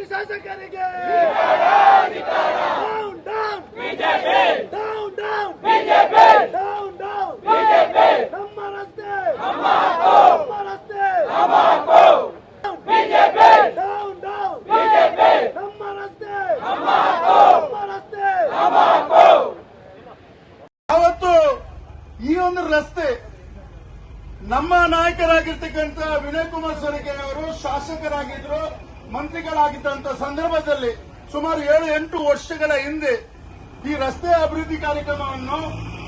BJP ಶಾಸಕರಿಗೆ down down down down down down ನಮ್ಮ ರಸ್ತೆ! ನಮ್ಮ ರಸ್ತೆ! ಡೌನ್ ಡೌನ್ ನಮ್ಮ ರಸ್ತೆ! ನಮ್ಮ ರಸ್ತೆ! ಅವತ್ತು ಈ ಒಂದು ರಸ್ತೆ ನಮ್ಮ ನಾಯಕರಾಗಿರ್ತಕ್ಕಂಥ ವಿನಯ್ ಕುಮಾರ್ ಸೊರಕೆ ಅವರು ಶಾಸಕರಾಗಿದ್ರು. ಮಂತ್ರಿಗಳಾಗಿದ್ದಂತ ಸಂದರ್ಭದಲ್ಲಿ ಸುಮಾರು ಏಳು, ಎಂಟು ವರ್ಷಗಳ ಹಿಂದೆ ಈ ರಸ್ತೆ ಅಭಿವೃದ್ಧಿ ಕಾರ್ಯಕ್ರಮವನ್ನು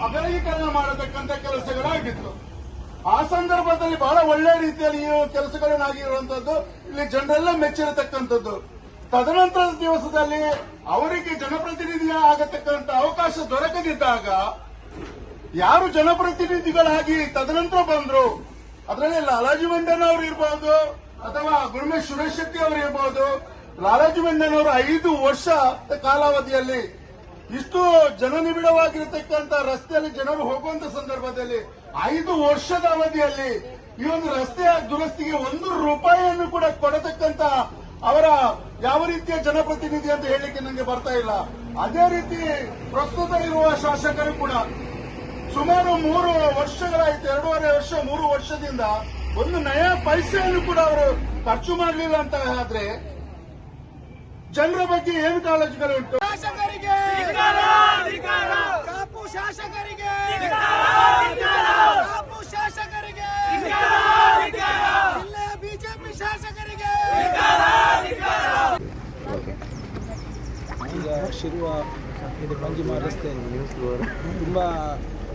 ಅಗಲೀಕರಣ ಮಾಡತಕ್ಕಂಥ ಕೆಲಸಗಳಾಗಿತ್ತು ಆ ಸಂದರ್ಭದಲ್ಲಿ ಬಹಳ ಒಳ್ಳೆ ರೀತಿಯಲ್ಲಿ ಈ ಕೆಲಸಗಳನ್ನಾಗಿರುವಂತದ್ದು ಇಲ್ಲಿ ಜನರೆಲ್ಲ ಮೆಚ್ಚಿರತಕ್ಕಂಥದ್ದು. ತದನಂತರದ ದಿವಸದಲ್ಲಿ ಅವರಿಗೆ ಜನಪ್ರತಿನಿಧಿಯ ಆಗತಕ್ಕಂಥ ಅವಕಾಶ ದೊರಕದಿದ್ದಾಗ ಯಾರು ಜನಪ್ರತಿನಿಧಿಗಳಾಗಿ ತದನಂತರ ಬಂದ್ರು? ಅದರಲ್ಲಿ ಲಾಲಾಜಿ ಮಂಡನ್ ಅವರು ಇರಬಹುದು ಅಥವಾ ಗುರುಮೇಶ್ ಸುರೇಶ್ ಶೆಟ್ಟಿ ಅವರು ಇರಬಹುದು ಲಾಲಾಜಿ ಮಂಡನ್ ಅವರು ಐದು ವರ್ಷ ಕಾಲಾವಧಿಯಲ್ಲಿ ಇಷ್ಟು ಜನನಿಬಿಡವಾಗಿರತಕ್ಕಂತ ರಸ್ತೆಯಲ್ಲಿ ಜನರು ಹೋಗುವಂತ ಸಂದರ್ಭದಲ್ಲಿ ಐದು ವರ್ಷದ ಅವಧಿಯಲ್ಲಿ ಈ ಒಂದು ರಸ್ತೆಯ ದುರಸ್ತಿಗೆ ಒಂದು ರೂಪಾಯಿಯನ್ನು ಕೂಡ ಕೊಡತಕ್ಕಂತ ಅವರ ಯಾವ ರೀತಿಯ ಜನಪ್ರತಿನಿಧಿ ಅಂತ ಹೇಳಲಿಕ್ಕೆ ನನಗೆ ಬರ್ತಾ ಇಲ್ಲ. ಅದೇ ರೀತಿ ಪ್ರಸ್ತುತ ಇರುವ ಶಾಸಕರು ಕೂಡ ಸುಮಾರು ಮೂರು ವರ್ಷಗಳಾಯ್ತು, ಎರಡೂವರೆ ವರ್ಷ, ಮೂರು ವರ್ಷದಿಂದ ಒಂದು ನಯ ಪೈಸೆಯನ್ನು ಕೂಡ ಅವರು ಖರ್ಚು ಮಾಡಲಿಲ್ಲ ಅಂತ ಆದ್ರೆ ಜನರ ಬಗ್ಗೆ ಏನು ಕಾಳಜಿಗಳು ಉಂಟು? ಶಾಸಕರಿಗೆ! ಕಾಪು ಶಾಸಕರಿಗೆ! ಕಾಪು ಶಾಸಕರಿಗೆ! ಜಿಲ್ಲೆಯ ಬಿಜೆಪಿ ಶಾಸಕರಿಗೆ! ಈಗ ಶಿರುವ ಇದು ಮಂಜಿಮಾ ರಸ್ತೆ ತುಂಬ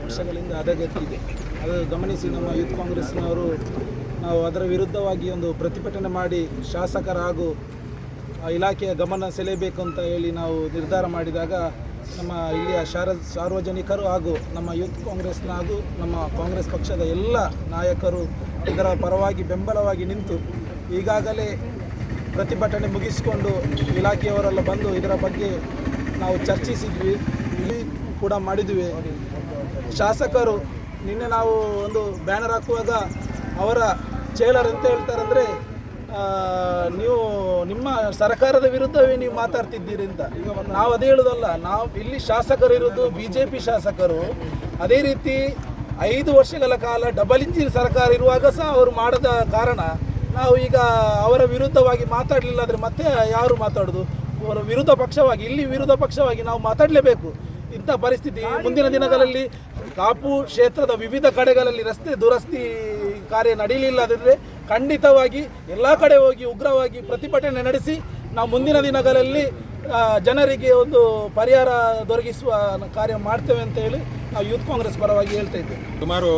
ವರ್ಷಗಳಿಂದ ಇದೆ ಅದು ಗಮನಿಸಿ ನಮ್ಮ ಯೂತ್ ಕಾಂಗ್ರೆಸ್ನವರು ನಾವು ಅದರ ವಿರುದ್ಧವಾಗಿ ಒಂದು ಪ್ರತಿಭಟನೆ ಮಾಡಿ ಶಾಸಕರ ಹಾಗೂ ಇಲಾಖೆಯ ಗಮನ ಸೆಳೆಯಬೇಕು ಅಂತ ಹೇಳಿ ನಾವು ನಿರ್ಧಾರ ಮಾಡಿದಾಗ ನಮ್ಮ ಇಲ್ಲಿಯ ಶಾರ, ಸಾರ್ವಜನಿಕರು ಹಾಗೂ ನಮ್ಮ ಯೂತ್ ಕಾಂಗ್ರೆಸ್ನ ಹಾಗೂ ನಮ್ಮ ಕಾಂಗ್ರೆಸ್ ಪಕ್ಷದ ಎಲ್ಲ ನಾಯಕರು ಇದರ ಪರವಾಗಿ ಬೆಂಬಲವಾಗಿ ನಿಂತು ಈಗಾಗಲೇ ಪ್ರತಿಭಟನೆ ಮುಗಿಸಿಕೊಂಡು ಇಲಾಖೆಯವರೆಲ್ಲ ಬಂದು ಇದರ ಬಗ್ಗೆ ನಾವು ಚರ್ಚಿಸಿದ್ವಿ. ಕೂಡ ಮಾಡಿದ್ವಿ. ಶಾಸಕರು ನಿನ್ನೆ ನಾವು ಒಂದು ಬ್ಯಾನರ್ ಹಾಕುವಾಗ ಅವರ ಚೇಲರ್ ಅಂತ ಹೇಳ್ತಾರೆ ಅಂದರೆ ನೀವು ನಿಮ್ಮ ಸರ್ಕಾರದ ವಿರುದ್ಧವೇ ನೀವು ಮಾತಾಡ್ತಿದ್ದೀರಿ ಅಂತ. ನಾವು ಅದೇ ಹೇಳೋದಲ್ಲ, ನಾವು ಇಲ್ಲಿ ಶಾಸಕರು ಇರೋದು ಬಿ ಜೆ ಪಿ ಶಾಸಕರು. ಅದೇ ರೀತಿ ಐದು ವರ್ಷಗಳ ಕಾಲ ಡಬಲ್ ಇಂಜಿನ್ ಸರ್ಕಾರ ಇರುವಾಗ ಸಹ ಅವರು ಮಾಡದ ಕಾರಣ ನಾವು ಈಗ ಅವರ ವಿರುದ್ಧವಾಗಿ ಮಾತಾಡಲಿಲ್ಲ ಅಂದರೆ ಮತ್ತೆ ಯಾರು ಮಾತಾಡೋದು? ಅವರ ವಿರುದ್ಧ ಪಕ್ಷವಾಗಿ, ಇಲ್ಲಿ ವಿರುದ್ಧ ಪಕ್ಷವಾಗಿ ನಾವು ಮಾತಾಡಲೇಬೇಕು. ಇಂಥ ಪರಿಸ್ಥಿತಿ ಮುಂದಿನ ದಿನಗಳಲ್ಲಿ ಕಾಪು ಕ್ಷೇತ್ರದ ವಿವಿಧ ಕಡೆಗಳಲ್ಲಿ ರಸ್ತೆ ದುರಸ್ತಿ ಕಾರ್ಯ ನಡೆಯಲಿಲ್ಲದಿದ್ದರೆ ಖಂಡಿತವಾಗಿ ಎಲ್ಲ ಕಡೆ ಹೋಗಿ ಉಗ್ರವಾಗಿ ಪ್ರತಿಭಟನೆ ನಡೆಸಿ ನಾವು ಮುಂದಿನ ದಿನಗಳಲ್ಲಿ ಜನರಿಗೆ ಒಂದು ಪರಿಹಾರ ದೊರಕಿಸುವ ಕಾರ್ಯ ಮಾಡ್ತೇವೆ ಅಂತ ಹೇಳಿ ನಾವು ಯೂತ್ ಕಾಂಗ್ರೆಸ್ ಪರವಾಗಿ ಹೇಳ್ತಾ ಇದ್ದೇವೆ. ಸುಮಾರು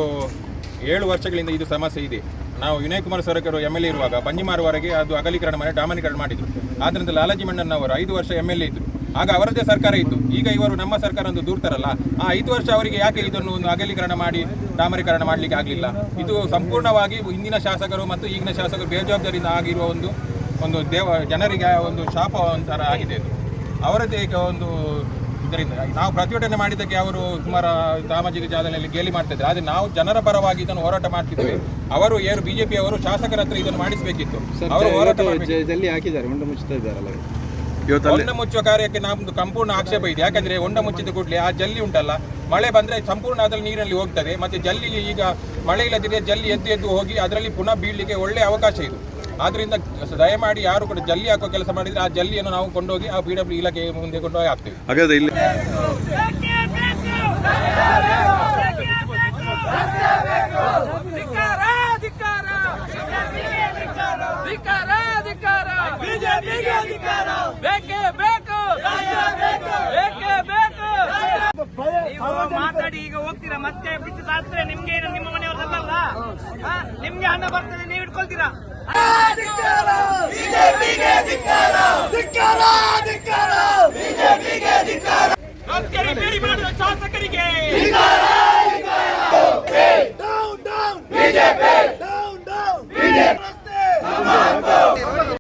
ಏಳು ವರ್ಷಗಳಿಂದ ಇದು ಸಮಸ್ಯೆ ಇದೆ. ನಾವು ವಿನಯ್ ಕುಮಾರ್ ಸೊರಕರು ಎಂ ಎಲ್ ಎ ಇರುವಾಗ ಬಂಜಿಮಾರುವರೆಗೆ ಅದು ಅಗಲೀಕರಣ ಮಾಡಿ, ಡಾಮನೀಕರಣ ಮಾಡಿದ್ರು. ಆದ್ದರಿಂದ ಲಾಲಾಜಿ ಮಂಡನ್ ಅವರು ಐದು ವರ್ಷ ಎಂ ಎಲ್ ಎ ಇದ್ರು. ಆಗ ಅವರದ್ದೇ ಸರ್ಕಾರ ಇತ್ತು. ಈಗ ಇವರು ನಮ್ಮ ಸರ್ಕಾರ ಒಂದು ದೂರ್ತಾರಲ್ಲ ಆ ಐದು ವರ್ಷ ಅವರಿಗೆ ಯಾಕೆ ಇದನ್ನು ಒಂದು ಅಗಲೀಕರಣ ಮಾಡಿ ಡಾಮರೀಕರಣ ಮಾಡಲಿಕ್ಕೆ ಆಗಲಿಲ್ಲ? ಇದು ಸಂಪೂರ್ಣವಾಗಿ ಹಿಂದಿನ ಶಾಸಕರು ಮತ್ತು ಈಗಿನ ಶಾಸಕರು ಬೇಜವಾಬ್ದಾರಿಯಿಂದ ಆಗಿರುವ ಒಂದು ಒಂದು ದೇವ ಜನರಿಗೆ ಒಂದು ಶಾಪ ಒಂಥರ ಆಗಿದೆ ಇದು. ಅವರದ್ದೇ ಈಗ ಒಂದು ಇದರಿಂದ. ನಾವು ಪ್ರತಿಭಟನೆ ಮಾಡಿದ್ದಕ್ಕೆ ಅವರು ಸುಮಾರು ಸಾಮಾಜಿಕ ಜಾಲದಲ್ಲಿ ಗೇಲಿ ಮಾಡ್ತಿದ್ರು. ಆದರೆ ನಾವು ಜನರ ಪರವಾಗಿ ಇದನ್ನು ಹೋರಾಟ ಮಾಡ್ತಿದ್ದೇವೆ. ಅವರು ಏನು ಬಿಜೆಪಿ ಅವರು ಶಾಸಕರ ಹತ್ರ ಇದನ್ನು ಮಾಡಿಸಬೇಕಿತ್ತು. ಅವರು ಹೋರಾಟ ಹಾಕಿದ್ದಾರೆ ಹೊಂಡ ಮುಚ್ಚುವ ಕಾರ್ಯಕ್ಕೆ ನಮ್ದು ಸಂಪೂರ್ಣ ಆಕ್ಷೇಪ ಇದೆ. ಯಾಕಂದ್ರೆ ಹೊಂಡ ಮುಚ್ಚಿದ ಕೂಡಲೇ ಆ ಜಲ್ಲಿ ಉಂಟಲ್ಲ ಮಳೆ ಬಂದ್ರೆ ಸಂಪೂರ್ಣ ಅದರಲ್ಲಿ ನೀರಿನಲ್ಲಿ ಹೋಗ್ತದೆ. ಮತ್ತೆ ಜಲ್ಲಿ ಈಗ ಮಳೆ ಇಲ್ಲದಿದ್ರೆ ಜಲ್ಲಿ ಎದ್ದು ಎದ್ದು ಹೋಗಿ ಅದರಲ್ಲಿ ಪುನಃ ಬೀಳಲಿಕ್ಕೆ ಒಳ್ಳೆ ಅವಕಾಶ ಇದು. ಆದ್ರಿಂದ ದಯಮಾಡಿ ಯಾರು ಕೂಡ ಜಲ್ಲಿ ಹಾಕೋ ಕೆಲಸ ಮಾಡಿದ್ರೆ ಆ ಜಲ್ಲಿಯನ್ನು ನಾವು ಕೊಂಡೋಗಿ ಆ ಪಿ ಡಬ್ಲ್ಯೂ ಇಲಾಖೆ ಮುಂದೆ ಕೊಂಡೋಗಿ ಹಾಕ್ತೇವೆ. ಬೇಕೇ ಬೇಕು ಬೇಕೇ. ಬೇಕು. ಮಾತಾಡಿ ಈಗ ಹೋಗ್ತೀರಾ? ಮತ್ತೆ ಬಿಟ್ಟು ಸಾತ್ರೆ ನಿಮ್ಗೆ ಏನು ನಿಮ್ಮ ಮನೆಯವ್ರಲ್ಲ ನಿಮ್ಗೆ ಹಣ ಬರ್ತದೆ ನೀವು ಇಟ್ಕೊಳ್ತೀರಾ? ಶಾಸಕರಿಗೆ.